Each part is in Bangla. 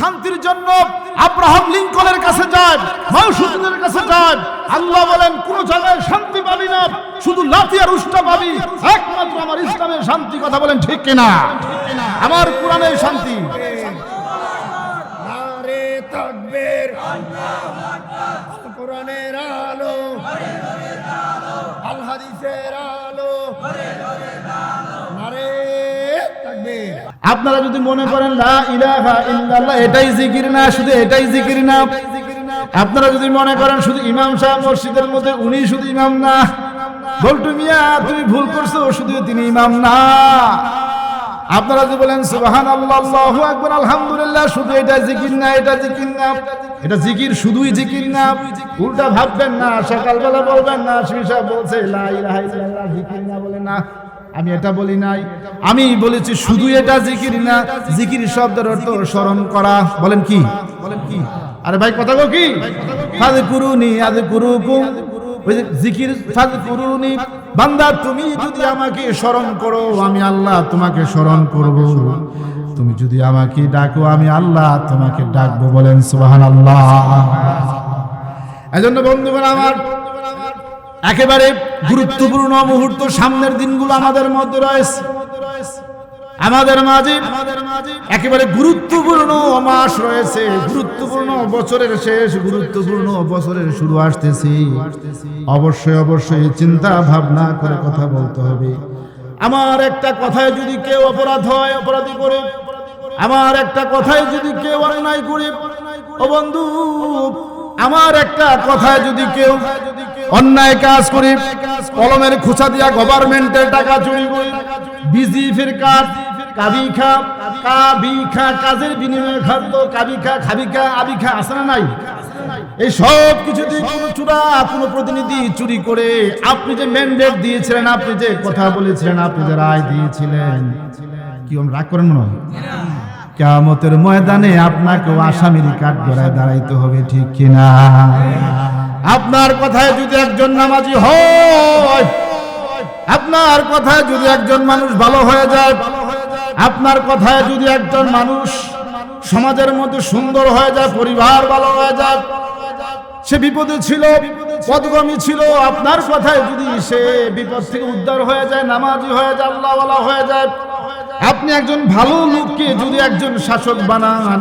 শান্তির জন্য আব্রাহাম লিঙ্কনের কাছে যায় মাউসুদ্দিনের কাছে যান আল্লাহ বলেন, কোন জায়গায় শান্তি পাবি না, শুধু আর উষ্টা পাবি। একমাত্র আমার ইসলামের শান্তি কথা বলেন ঠিক কিনা? আমার কোরআনের শান্তি। কোরআনের আলো। আল হাদিসের আলো। আপনারা যদি মনে করেন এটাই জিকির না, শুধু এটাই জিকির না। আপনারা যদি মনে করেন, শুধু ইমাম সাহেব মসজিদের মধ্যে উনি শুধু ইমাম না বল্টু মিয়া, তুমি ভুল করছ, শুধু তিনি ইমাম না আপনারা যদি বলেন সুবহান আল্লাহ আকবার, আলহামদুলিল্লাহ শুধু এটা জিকির না, এটা জিকির না। এটা জিকির শুধুই জিকির না। উল্টা ভাববেন না, সকালবেলা বলবেন না শ্রী সাহেব বলছে, লা ইলাহা জিকির না বলে না। আমি এটা বলি নাই। আমি বলেছি শুধু এটা জিকির না, জিকির শব্দের অর্থ স্মরণ করা। বলেন কি? বলেন কি আরে ভাই, কথা গো কি? ফাদ কুরুনি আদ যে জিকির ফাদ কুরুনি বান্দা, তুমি যদি আমাকে স্মরণ করো, আমি আল্লাহ তোমাকে স্মরণ করব। তুমি যদি আমাকে ডাকো, আমি আল্লাহ তোমাকে ডাকবো। বলেন সুবহানাল্লাহ। এজন্য বন্ধুগণ আমার একেবারে গুরুত্বপূর্ণ মুহূর্ত সামনের দিনগুলো আমাদের মধ্যে রয়েছে। আমাদের মাঝে একেবারে গুরুত্বপূর্ণ মাস রয়েছে। গুরুত্বপূর্ণ বছরের শেষ, গুরুত্বপূর্ণ বছরের শুরু আসতেছে। অবশ্যই অবশ্যই চিন্তা ভাবনা করে কথা বলতে হবে। আমার একটা কথায় যদি কেউ অপরাধ হয়, অপরাধী করে। আমার একটা কথায় যদি কেউ অন্যায় করে। ও বন্ধু, আমার একটা কথায় যদি কেউ অন্যায় কাজ করে, কলমের খোঁচা দিয়া গভর্নমেন্টের টাকা চুরি করে। বিজিএফের কাজ কাবি খা কাবি খা, কাজের বিনিময়ে খাদ্য, কাবি খা, খাবি খা, আবি খা, আছে না নাই? এই সব কিছুতে কোনো চূড়া কোনো প্রতিনিধি চুরি করে আপনি যে ম্যান্ডেট দিয়েছিলেন, আপনি যে কথা বলেছিলেন, আপনি যে রায় দিয়েছিলেন, কি রাগ করেন মনে হয়? কেয়ামতের ময়দানে আপনাকেও আসামির কাঠ গড়ায় দাঁড়াইতে হবে, ঠিক কিনা? আপনার কথায় যদি একজন নামাজি হয়, আপনার কথায় যদি একজন মানুষ ভালো হয়ে যায়, আপনার কথায় যদি একজন মানুষ সমাজের মধ্যে সুন্দর হয়ে যায়, পরিবার ভালো হয়ে যায়, সে বিপদে ছিল পদগামী ছিল, আপনার কথায় যদি সে বিপদ থেকে উদ্ধার হয়ে যায়, নামাজি হয়ে যায়, আল্লাহওয়ালা হয়ে যায় আপনি একজন ভালো লোককে যদি একজন শাসক বানান,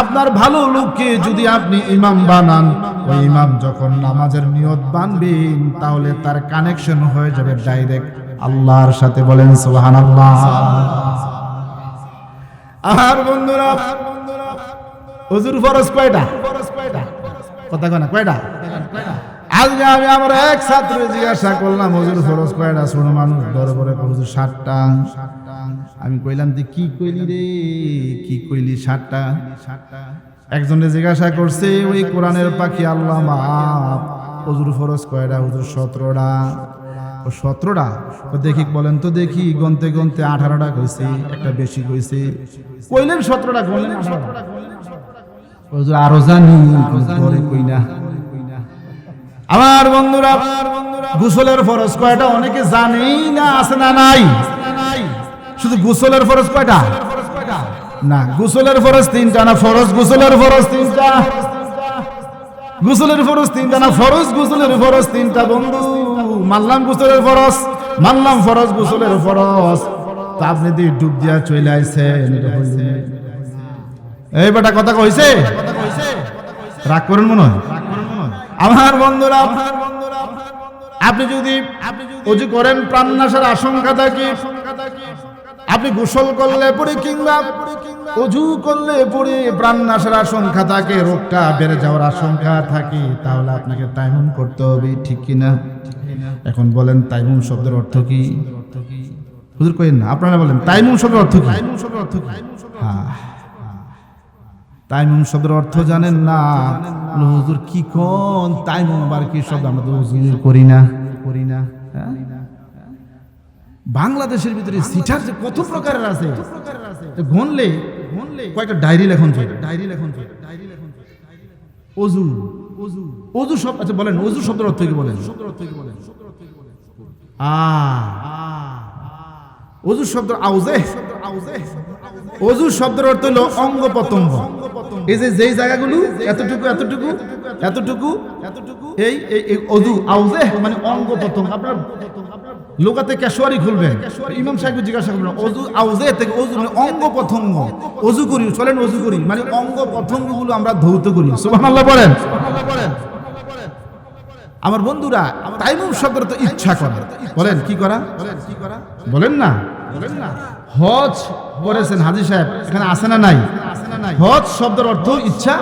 আপনার ভালো লোককে যদি আপনি ইমাম বানান, ওই ইমাম যখন নামাজের নিয়ত বানবেন তাহলে তার কানেকশন হয়ে যাবে ডাইরেক্ট আল্লাহর সাথে বলেন সুবহানাল্লাহ। আর বন্ধুরা, হুজুর ফরজ কয়টা? কথা কয় কয়টা? আজকে আমি আমার এক ছাত্র জিজ্ঞাসা করলাম, হুজুর ফরজ কয়টা? ছোট মানুষ, বড় বড় হুজুর সাতটা আমি কইলাম তুই কি কইলি রে? কি কইলি সাতটা? একজনে জিজ্ঞাসা করছে, ওই কোরআনের পাখি আল্লাহ মাপ হুজুর ফরজ কয়টা হুজুর সতেরোটা ও সতেরোটা তো দেখি, বলেন তো দেখি, গনতে গনতে আঠারোটা কইছে, একটা বেশি কইছে। কইলেন সতেরোটা কইলেন আরও জানি পরে কই না। আমার বন্ধুরা, গোসলের ফরজ কয়টা অনেকে জানেই না, আছে না নাই? শুধু গোসলের ফরজ কয়টা? না, গোসলের ফরজ তিনটা না ফরজ গোসলের ফরজ তিনটা? গোসলের ফরজ তিনটা না ফরজ গোসলের ফরজ তিনটা, বন্ধু? মানলাম গোসলের ফরজ, মানলাম ফরজ গোসলের ফরজ। তা আপনি দিয়ে ডুব দিয়া চলে আইছেন। এই বেটা কথা কইছে? রাগ করেন মনে হয়? আমার বন্ধুরা, আপনি যদি অজু করেন, প্রাণনাশের আশঙ্কা থাকে আপনি গোসল করলে পরে কিংবা অজু করলে পরে প্রাণ প্রাণনাশের আশঙ্কা থাকে রোগটা বেড়ে যাওয়ার আশঙ্কা থাকে তাহলে আপনাকে তাইমুম করতে হবে ঠিক কিনা? এখন বলেন তাইমুম শব্দের অর্থ কি? হুজুর কইেন না আপনারা বলেন তাইমুম শব্দের অর্থ কি? হ্যাঁ। তাইমুম শব্দের অর্থ জানেন না? হুজুর কি কোন তাইমুম আবার কি শব্দ? আমরা তো করি না। করি না। হ্যাঁ? বাংলাদেশের ভিতরে সিটার যে কত প্রকারের আছে? তো গনলে কয়েকটা ডায়েরি লেখন ডায়েরি লেখন অজু অজু অজু শব্দ আচ্ছা বলেন অজু শব্দের অর্থ কি বলেন? শব্দের অর্থ কি বলেন? আ। অজু শব্দ আউজে আউজে অজু শব্দের অর্থ হলো অঙ্গ প্রত্যঙ্গ এই যে যেই জায়গাগুলো এতটুকু এতটুকু এতটুকু এতটুকু এই এই- এই অজু আউজে মানে অঙ্গ প্রত্যঙ্গ আপনার লোকাতে ক্যাশোয়ারি খুলবেন ইমাম সাহেব জিজ্ঞাসা করবেন, অজু আউজে থেকে অজু মানে অঙ্গ প্রত্যঙ্গ, অজু করি, চলেন অজু করি মানে অঙ্গ প্রত্যঙ্গগুলো আমরা ধৌত করি। সুবহানাল্লাহ বলেন। আমার বন্ধুরা, তাইমুম শব্দের তো ইচ্ছা করা। বলেন, কি করা? বলেন না। বলেন না হজ করেছেন হাজি সাহেব, এখানে আসে না নাই? হজ শব্দের অর্থ ইচ্ছা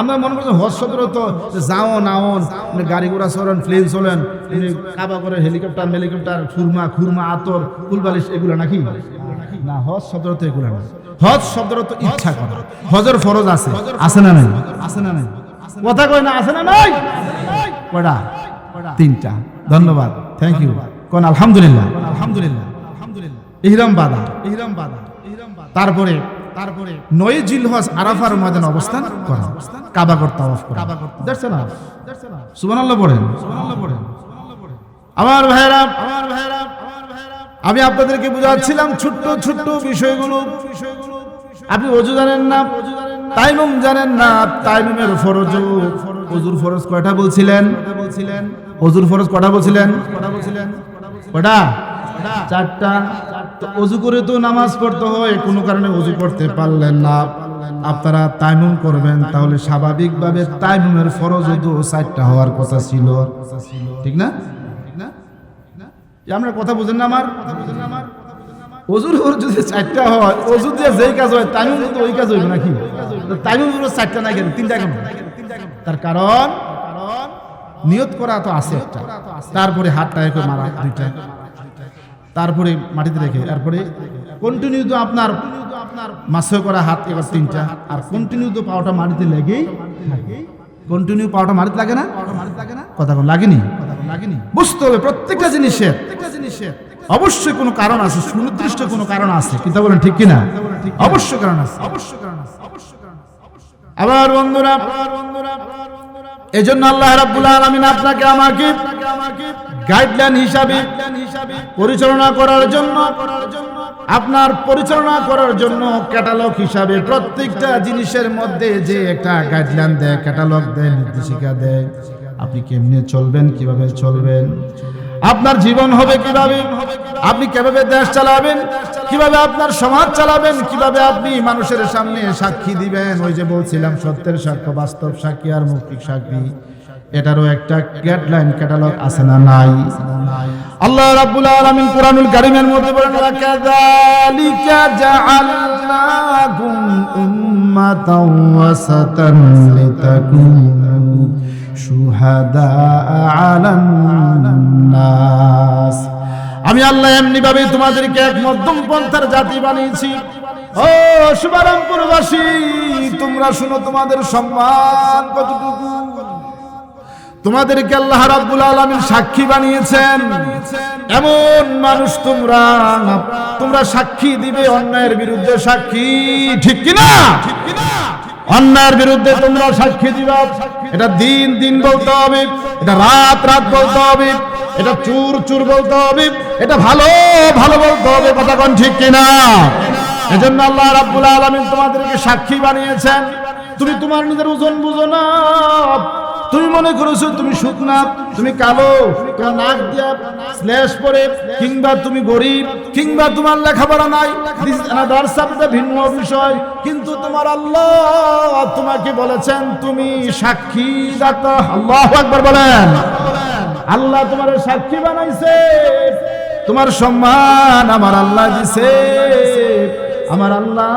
আমরা মনে করছি হজ শব্দের অর্থ যাওন আওন মানে গাড়ি ঘোড়া চলেন প্লেন চলেন কাবা করে হেলিকপ্টার হেলিকপ্টার খুরমা খুরমা, আতর, ফুলবালিশ, এগুলো নাকি? না, হজ শব্দের অর্থ এগুলো না। হজ শব্দের অর্থ ইচ্ছা করা। হজের ফরজ আছে। আছে না নাই? আছে না নাই? কথা কয় না, আছে না নাই? কয়টা? তিনটা। ধন্যবাদ। থ্যাংক ইউ কোন আলহামদুলিল্লাহ? আলহামদুলিল্লাহ আলহামদুলিল্লাহ ইহরাম বাদা। ইহরাম বাদা। তারপরে তারপরে নয় জিলহজ আরাফার ময়দান অবস্থান করা। করা। That's enough. সুবহানাল্লাহ পড়েন। সুবহানাল্লাহ পড়েন। আমার ভাইরা আমার ভাইরা আমি আপনাদেরকে বুঝাচ্ছিলাম ছোট্ট ছোট্ট বিষয়গুলো। আপনি অজু জানেন না তাইমুম জানেন না তাইমুমের ফরজ। অজুর ফরজ কয়টা বলছিলেন? বলছিলেন অজুর ফরজ কয়টা বলছিলেন? কয়টা? চারটা। তো অজু করে তো নামাজ পড়তে হয়, কোনো কারণে অজু করতে পারলেন না। আপনারা তাইমুম করবেন, তাহলে স্বাভাবিকভাবে তাইমুমের ফরজ তো চারটা হওয়ার কথা ছিল। ঠিক না? না? আমরা কথা বুঝেন না আমার? না অজুর ওর যদি চারটা হয়, অজু দিয়ে যেই কাজ হয়, তাইমুম তো ওই কাজ হইবে নাকি? তাইমুম চারটা নাই কেন? তিনটা কেন? তার কারণ, নিয়ত করা তো আছে তারপরে হাতটা একটু মারা, দুইটা। তারপরে মাটিতে রেখে তারপরে কন্টিনিউ তো আপনার মাসে করা হাত এবার তিনটা, আর কন্টিনিউ তো পাওয়াটা মাটিতে লেগেই কন্টিনিউ পাওয়াটা মাটিতে লাগে না? কথা লাগেনি লাগেনি? বুঝতে হবে, প্রত্যেকটা জিনিসের প্রত্যেকটা জিনিসের অবশ্যই কোনো কারণ আছে, সুনির্দিষ্ট কোনো কারণ আছে, কিন্তু বলেন ঠিক কিনা? অবশ্যই কারণ আছে। অবশ্যই কারণ আছে অবশ্যই কারণ আছে আবার বন্ধুরা আবার বন্ধুরা এই জন্য আল্লাহ রাব্বুল আলামিন আপনাকে আমাকে গাইডলাইন হিসাবে পরিচালনা করার জন্য, আপনার পরিচালনা করার জন্য ক্যাটালগ হিসাবে প্রত্যেকটা জিনিসের মধ্যে যে একটা গাইডলাইন দেয় ক্যাটালগ দেয়, নির্দেশিকা দেয়, আপনি কেমনে চলবেন, কীভাবে চলবেন, আপনার জীবন হবে কীভাবে, আপনি কীভাবে দেশ চালাবেন, কীভাবে আপনার সমাজ চালাবেন, কীভাবে আপনি মানুষের সামনে সাক্ষী দিবেন, ওই যে বলছিলাম সত্যের সাক্ষ্য, বাস্তব সাক্ষী আর মৌখিক সাক্ষী। এটারও একটা গাইডলাইন ক্যাটালগ আছে না নাই? আল্লাহ রাব্বুল আলামিন কুরআনুল কারীমের মধ্যে বলেন কাযালিকা জাআলনাকুম উম্মাতাও ওয়াসাতান লিতাকুনু শুহাদা আলান নাস আমি আল্লাহ এমনি ভাবে তোমাদেরকে এক মধ্যম পন্থার জাতি বানিয়েছি। ও শুভারামপুরবাসী, তোমরা শুনো তোমাদের সম্মান কতটুকু? তোমাদেরকে আল্লাহ রাব্বুল আলামিন সাক্ষী বানিয়েছেন। এমন মানুষ তোমরা তোমরা সাক্ষী দিবে অন্যায়ের বিরুদ্ধে সাক্ষী। ঠিক কিনা? ঠিক কিনা অন্যায়ের বিরুদ্ধে তোমরা সাক্ষী দিবা। এটা দিন দিন বলতে হবে। এটা রাত রাত বলতে হবে। এটা চুর চুর বলতে হবে। এটা ভালো ভালো বলতে হবে। কথা কোন ঠিক কি কিনা? এজন্য আল্লাহ রাব্বুল আলামিন তোমাদেরকে সাক্ষী বানিয়েছেন। তুমি তোমার নিজের ওজন বুঝো না। তুমি মনে করেছ তুমি শুকনা, তুমি কালো নাক দিয়া স্ল্যাশ পরে কিংবা তুমি গরিব, কিংবা তোমার লেখাপড়া নাই। ভিন্ন বিষয়। কিন্তু তোমার আল্লাহ তোমাকে বলেছেন, তুমি সাক্ষী দাতা আল্লাহ একবার বলেন। আল্লাহ তোমার সাক্ষী বানাইছে। তোমার সম্মান আমার আল্লাহ দিছে। আমার আল্লাহ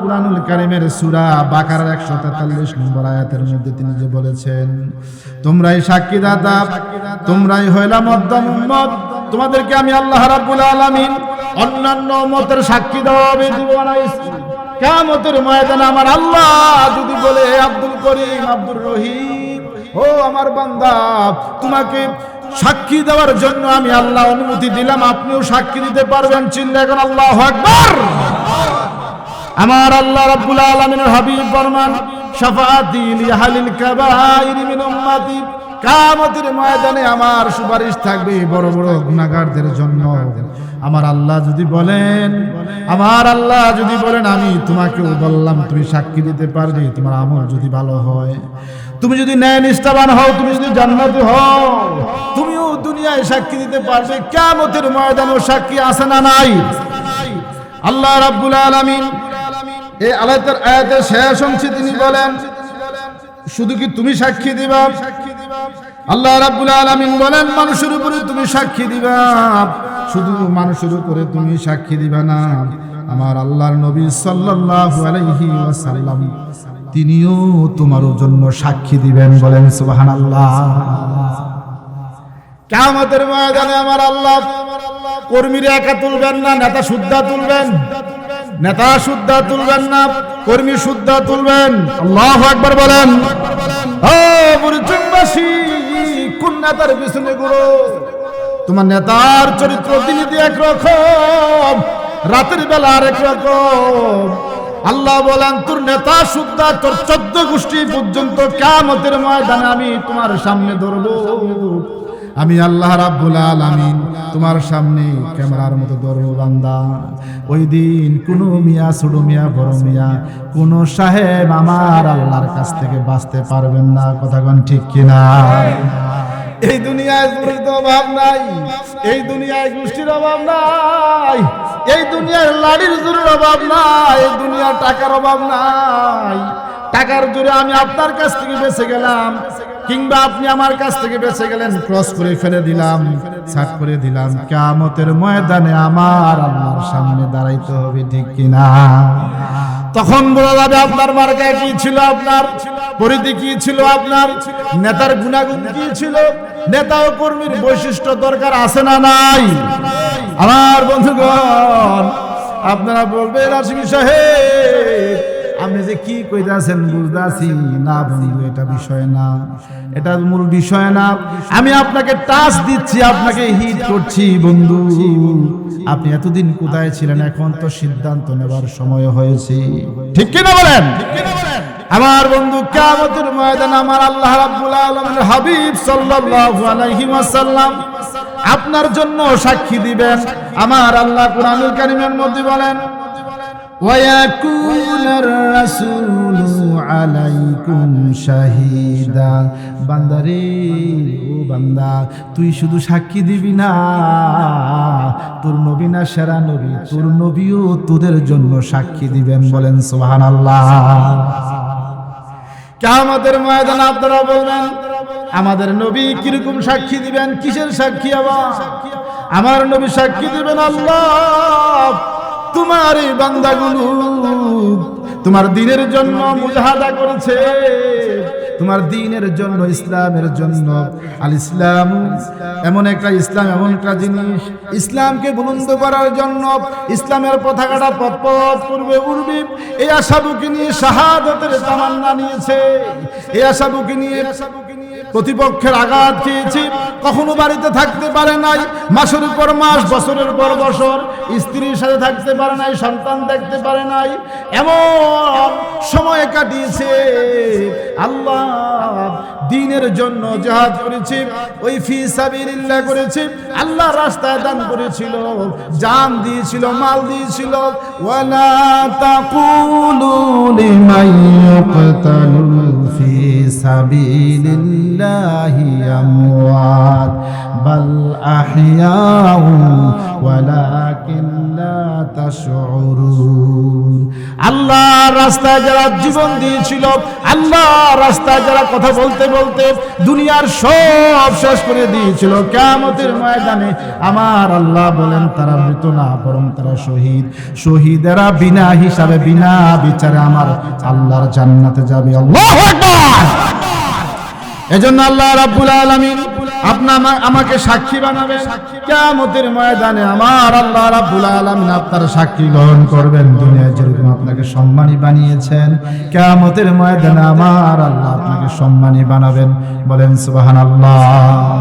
কুরআনুল কারিমের সূরা বাকারার 143 নম্বর আয়াতের মধ্যে তিনি যে বলেছেন, তোমরাই সাক্ষী দাতা তোমরাই হইলা মধ্যম উম্মত। তোমাদেরকে আমি আল্লাহ রাব্বুল আলামিন অন্যান্য উম্মতের সাক্ষী দেওয়া হবে কিয়ামতের ময়দানে আমার আল্লাহ যদি বলে, আব্দুল করিম, আব্দুর রহিম, ও আমার বান্দা, তোমাকে সাক্ষী দেওয়ার জন্য আমি আল্লাহ অনুমতি দিলাম, আপনিও সাক্ষী দিতে পারবেন। চিল্লা এখন আল্লাহ আকবার। আমার আল্লাহ রাব্বুল আলামিনের হাবিব ফরমান, শাফাআতি লিহালিল কাবাইর মিন উম্মতি, কিয়ামতের ময়দানে আমার সুপারিশ থাকবে বড় বড় গুনাহগারদের জন্য। আমার আল্লাহ যদি বলেন, আমার আল্লাহ যদি বলেন, আমি তোমাকেও বললাম, তুমি সাক্ষী দিতে পারবে, তোমার আমল যদি ভালো হয়। তুমি যদি ন্যায় নিষ্ঠাবান হও, তুমি যদি জান্নাতি হও, তুমিও দুনিয়ায় সাক্ষী দিতে পারবে কেমতের ময়দানেও সাক্ষী আছে না নাই? আল্লাহ রাব্বুল আলামিন এই আলাতের আয়াতের শেষ অংশে তিনি বলেন, শুধু কি তুমি সাক্ষী দিবা? আল্লাহ রাব্বুল আলামিন বলেন, মানুষের উপরে তুমি সাক্ষী দিবা। শুধু মানুষের উপরে তুমি সাক্ষী দিবা না। আমার আল্লাহর নবী সাল্লাল্লাহু আলাইহি ওয়াসাল্লাম, তিনিও তোমার জন্য সাক্ষী দিবেন বলেন সুবহানাল্লাহ। কিয়ামতের ময়দানে আমার আল্লাহ কর্মীরা একা তুলবেন না, নেতা শুদ্ধা তুলবেন। নেতা শুদ্ধা তুলবেন না, কর্মী শুদ্ধা তুলবেন। আল্লাহ একবার বলেন। কোন নেতার পিছনে গুলো তোমার নেতার চরিত্র দিনে একরকম, রাতের বেলা আরেক রকম। আল্লাহ বলেন, তোর নেতা শুদ্ধা তোর চোদ্দ গোষ্ঠী পর্যন্ত কামতের ময়দানে আমি তোমার সামনে ধরবো। আমি আল্লাহ রাব্বুল আলামিন, তোমার সামনে ক্যামেরার মতো ধরবো বান্দা। ওই দিন কোনো মিয়া, ছোট মিয়া, বড় মিয়া, কোন সাহেব আমার আল্লাহর কাছ থেকে বাঁচতে পারবেন না। কথাগণ ঠিক কিনা এই দুনিয়ায় দূরের অভাব নাই, এই দুনিয়ায় গোষ্ঠীর অভাব নাই, এই দুনিয়ার লাড়ির জোরের অভাব নাই, এই দুনিয়ার টাকার অভাব নাই। টাকার জোরে আমি আপনার কাছ থেকে বেঁচে গেলাম। কিংবা আপনি আমার কাছ থেকে বেঁচে গেলেন, ক্রস করে ফেলে দিলাম ছাট করে দিলাম। কামতের ময়দানে আমার আল্লাহর সামনে দাঁড়াইতে হবে, ঠিক কিনা? তখন বলা যাবে, আপনার মার্কায় কি ছিল আপনার? পরিধি কি ছিল আপনার? নেতার গুণাগুণ কি ছিল? নেতা ও কর্মীর বৈশিষ্ট্য দরকার আছে না নাই? আমার বন্ধুগণ, আপনারা বলবেন আসমি সাহেব আপনি যে কি কইতাছেন বুঝতাছি না বন্ধু, এটা বিষয় না। এটা মূল বিষয় না। আমি আপনাকে টাচ দিচ্ছি, আপনাকে হিট করছি বন্ধু। আপনি এতদিন কোথায় ছিলেন? এখন তো সিদ্ধান্ত নেবার সময় হয়েছে। ঠিক কিনা বলেন? আমার বন্ধু, কিয়ামতের ময়দান আমার আল্লাহ রাব্বুল আলামিন হাবিব সাল্লাল্লাহু আলাইহি ওয়াসাল্লাম আপনার জন্য সাক্ষী দিবেন। আমার আল্লাহ কোরআনুল কারীমের মধ্যে বলেন ويكون الرسول عليكم شهيدا বান্দারে ও বান্দা তুই শুধু সাক্ষী দিবি না তোর নবী না সেরা নবী তোর নবীও তোদের জন্য সাক্ষী দিবেন বলেন সুবহানাল্লাহ আমাদের ময়দান আপনারা বলবেন আমাদের নবী কিরকম সাক্ষী দিবেন কিসের সাক্ষী আবার আমার নবী সাক্ষী দিবেন আল্লাহ তোমার এই বান্দাগুলো তোমার দিনের জন্য মুজাহাদা করেছে। তোমার দিনের জন্য, ইসলামের জন্য। আল ইসলাম এমন একটা ইসলাম, এমন একটা জিনিস। ইসলামকে বুলন্দ করার জন্য ইসলামের পতাকাটা পথ পথ করবে উড়বে এই আশাবুকে নিয়ে শাহাদতের তামান্না নিয়েছে। এই আশাবুকে নিয়ে প্রতিপক্ষের আঘাত খেয়েছি কখনো বাড়িতে থাকতে পারে নাই। মাসের পর মাস, বছরের পর বছর স্ত্রীর সাথে থাকতে পারে নাই, সন্তান দেখতে পারে নাই। এমন সময় কাটিয়েছে। আল্লাহ দিনের জন্য জাহাজ করেছে, ওই ফি সাবিলিল্লাহ করেছে। আল্লাহ রাস্তায় দান করেছিল, জান দিয়েছিল, মাল দিয়েছিল। ওয়ালা তাকুলু লিমান سبيل الله أموات بل أحياء ولكن আল্লাহ রাস্তায় যারা জীবন দিয়েছিল, আল্লাহ রাস্তায় যারা কথা বলতে বলতে দুনিয়ার সব শেষ করে দিয়েছিল। কেমতের ময়দানে আমার আল্লাহ বলেন, তারা মৃত না, বরং তারা শহীদ। শহীদেরা বিনা হিসাবে, বিনা বিচারে আমার আল্লাহর জান্নাতে যাবে। আল্লাহ এজন্য আল্লাহ রাব্বুল আলামিন আপনা আমাকে সাক্ষী বানাবেন কেমতের ময়দানে আমার আল্লাহ রাব্বুল আলামিন আপনার সাক্ষী গ্রহণ করবেন। দুনিয়ায় যেরকম আপনাকে সম্মানী বানিয়েছেন কেমতের ময়দানে আমার আল্লাহ আপনাকে সম্মানী বানাবেন। বলেন সুবহানাল্লাহ।